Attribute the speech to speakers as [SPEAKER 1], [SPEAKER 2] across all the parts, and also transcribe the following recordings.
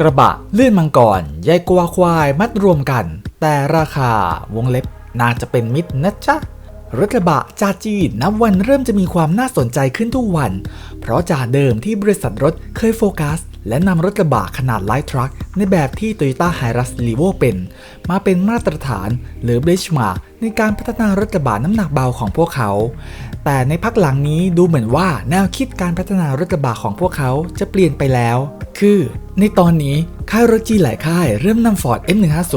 [SPEAKER 1] กระบะเลื่อนมังกรใหญ่กวาควายมัดรวมกัน แต่ราคาวงเล็บน่าจะเป็นมิตรนะจ๊ะรถกระบะจาจีนนับวันเริ่มจะมีความน่าสนใจขึ้นทุกวัน เพราะจากเดิมที่บริษัทรถเคยโฟกัส และนำรถกระบะขนาดไลท์ทรัคในแบบที่ Toyota Hilux Levo เป็น มาเป็นมาตรฐานหรือ benchmark ในการพัฒนารถกระบะน้ำหนักเบาของพวกเขา แต่ในพักหลังนี้ดูเหมือนว่าแนวคิดการพัฒนารถกระบะของพวกเขาจะเปลี่ยนไปแล้ว คือ ในตอนนี้ค่ายรถจีหลายค่ายเริ่มนำ Ford M150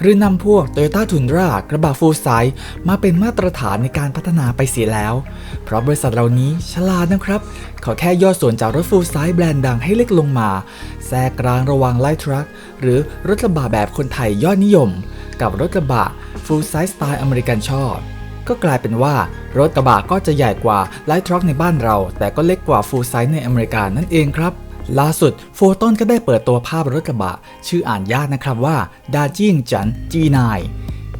[SPEAKER 1] หรือนำพวก Toyota Tundra กระบะ full size มาเป็นมาตรฐานในการพัฒนาไปเสียแล้ว เพราะบริษัทเหล่านี้ฉลาดนะครับขาแค่ย่อส่วนจากรถ full size แบรนด์ดังให้เล็กลงมา แทรกกลางระว่าง light truck หรือรถกระบะแบบคนไทยยอดนิยม กับรถกระบะ full size สไตล์อเมริกันชอบก็กลายเป็นว่ารถกระบะก็จะใหญ่กว่าไลท์ทรัคในบ้านเรา แต่ก็เล็กกว่าฟูลไซส์ในอเมริกานั่นเองครับ ล่าสุดโฟตอนก็ได้เปิดตัวภาพรถกระบะ ชื่ออ่านยากนะครับว่าดาจิงจัน G9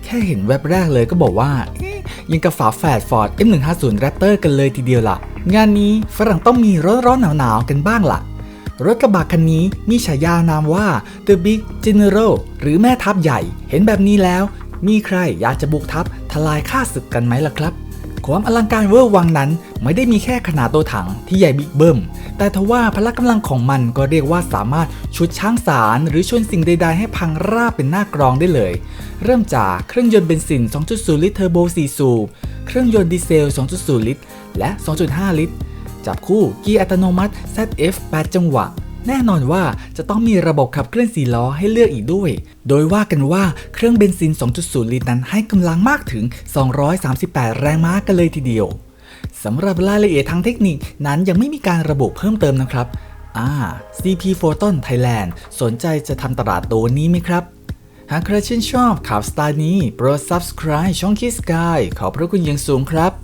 [SPEAKER 1] แค่เห็นแว็บแรกเลยก็บอกว่า ยังกับฝาแฝด Ford M150 Raptor กันเลยทีเดียวล่ะ งานนี้ฝรั่งต้องมีร้อนๆหนาวๆกันบ้างล่ะ รถกระบะคันนี้มีฉายานามว่า The Big General หรือแม่ทัพใหญ่ เห็นแบบนี้แล้ว มีใครอยากจะบุกทัพทลายข้าศึกกันไหมล่ะครับ ความอลังการเวอร์วังนั้น ไม่ได้มีแค่ขนาดตัวถังที่ใหญ่บิ๊กเบิ้ม แต่ทว่าพละกำลังของมันก็เรียกว่าสามารถชุดช้างสารหรือชนสิ่งใดๆ ให้พังราบเป็นหน้ากรองได้เลย เริ่มจากเครื่องยนต์เบนซิน 2.0 ลิตรเทอร์โบ 4 สูบ เครื่องยนต์ดีเซล 2.0 ลิตร และ 2.5 ลิตร จับคู่เกียร์อัตโนมัติ ZF 8 จังหวะ แน่นอนว่าจะต้องมีระบบขับเคลื่อน4ล้อให้เลือกอีกด้วย โดยว่ากันว่าเครื่องเบนซิน 2.0 ลิตรนั้นให้กำลังมากถึง 238 แรงม้ากันเลยทีเดียวสำหรับรายละเอียดทางเทคนิคนั้นยังไม่มีการระบุเพิ่มเติมนะครับอ่า CP Photon Thailand สนใจจะทำตลาดตัวนี้ไหมครับ หากใครชื่นชอบข่าวสไตล์นี้ โปรด subscribe ช่อง Kiss Sky ขอบพระคุณอย่างสูงครับ